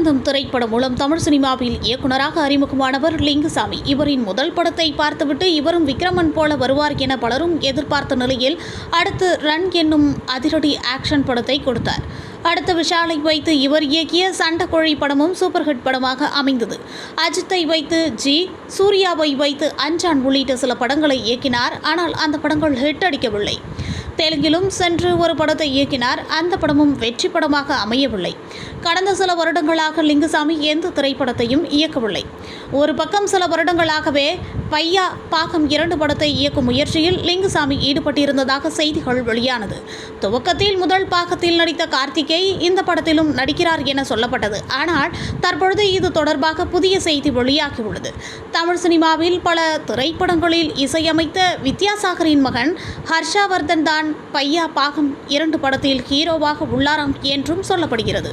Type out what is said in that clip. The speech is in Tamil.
ஆனந்தம் திரைப்படம் மூலம் தமிழ் சினிமாவில் இயக்குனராக அறிமுகமானவர் லிங்குசாமி. இவரின் முதல் படத்தை பார்த்துவிட்டு இவரும் விக்ரமன் போல வருவார் என பலரும் எதிர்பார்த்த நிலையில் அடுத்து ரன் என்னும் அதிரடி ஆக்ஷன் படத்தை கொடுத்தார். அடுத்த விஷாலை வைத்து இவர் இயக்கிய சண்டக்கோழி படமும் சூப்பர் ஹிட் படமாக அமைந்தது. அஜித்தை வைத்து ஜி சூர்யாவை வைத்து அஞ்சான் உள்ளிட்ட சில படங்களை இயக்கினார். ஆனால் அந்த படங்கள் ஹிட் அடிக்கவில்லை. தெலுங்கிலும் சென்று ஒரு படத்தை இயக்கினார். அந்த படமும் வெற்றி படமாக அமையவில்லை. கடந்த சில வருடங்களாக லிங்குசாமி எந்த திரைப்படத்தையும் இயக்கவில்லை. ஒரு பக்கம் சில வருடங்களாகவே பையா பாகம் இரண்டு படத்தை இயக்கும் முயற்சியில் லிங்குசாமி ஈடுபட்டிருந்ததாக செய்திகள் வெளியானது. துவக்கத்தில் முதல் பாகத்தில் நடித்த கார்த்திகேய் இந்த படத்திலும் நடிக்கிறார் என சொல்லப்பட்டது. ஆனால் தற்பொழுது இது தொடர்பாக புதிய செய்தி வெளியாகியுள்ளது. தமிழ் சினிமாவில் பல திரைப்படங்களில் இசையமைத்த வித்யாசாகரின் மகன் ஹர்ஷாவர்தன் தான் பையா பாகம் இரண்டு படத்தில் ஹீரோவாக உள்ளாராம் என்றும் சொல்லப்படுகிறது.